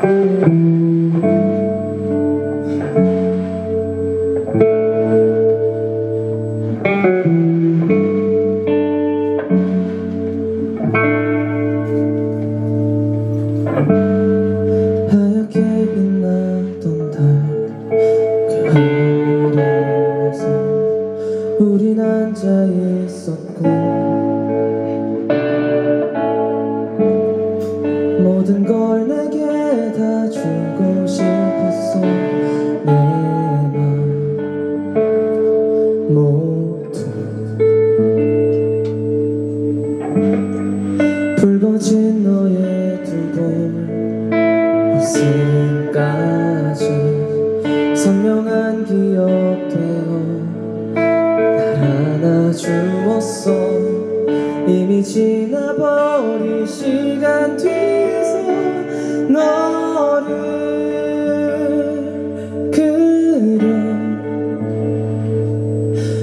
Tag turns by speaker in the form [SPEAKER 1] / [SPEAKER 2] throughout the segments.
[SPEAKER 1] Thank you. 두볼 웃음까지 선명한 기억 되어 날 안아주었어 이미 지나버린 시간 뒤에서 너를 그려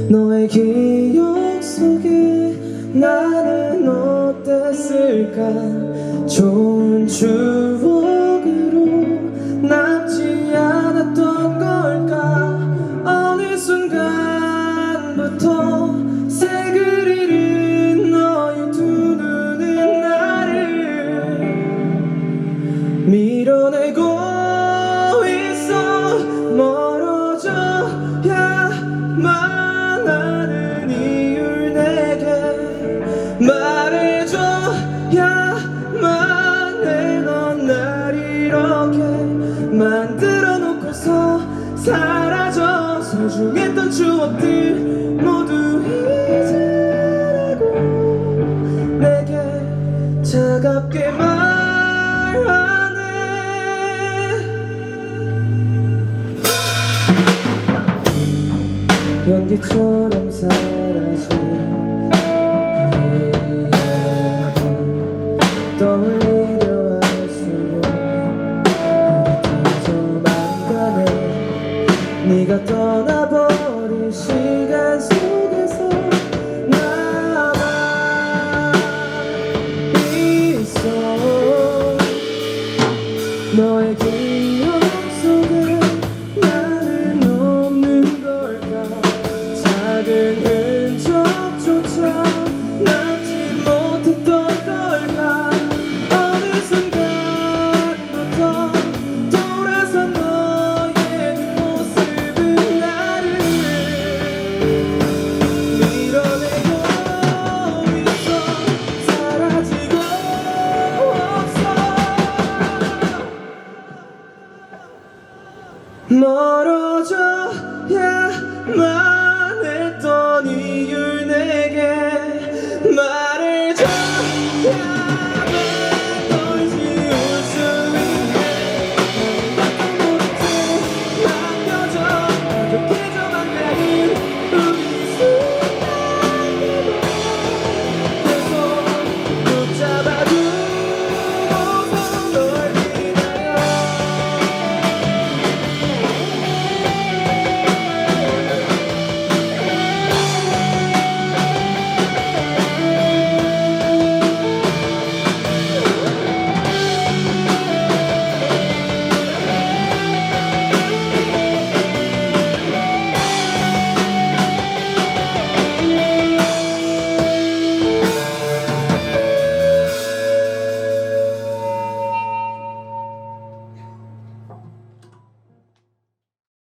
[SPEAKER 1] 너의 기억 속에 나는 어땠을까 좋은 추억으로 남지 않았던 걸까? 어느 순간부터 색을 잃은 너의 두 눈은 나를 밀어내고 이렇게 만들어 놓고서 사라져 소중했던 추억들 모두 잊으라고 내게 차갑게 말하네. 연기처럼 사 떠나버린 시간 멀어져야만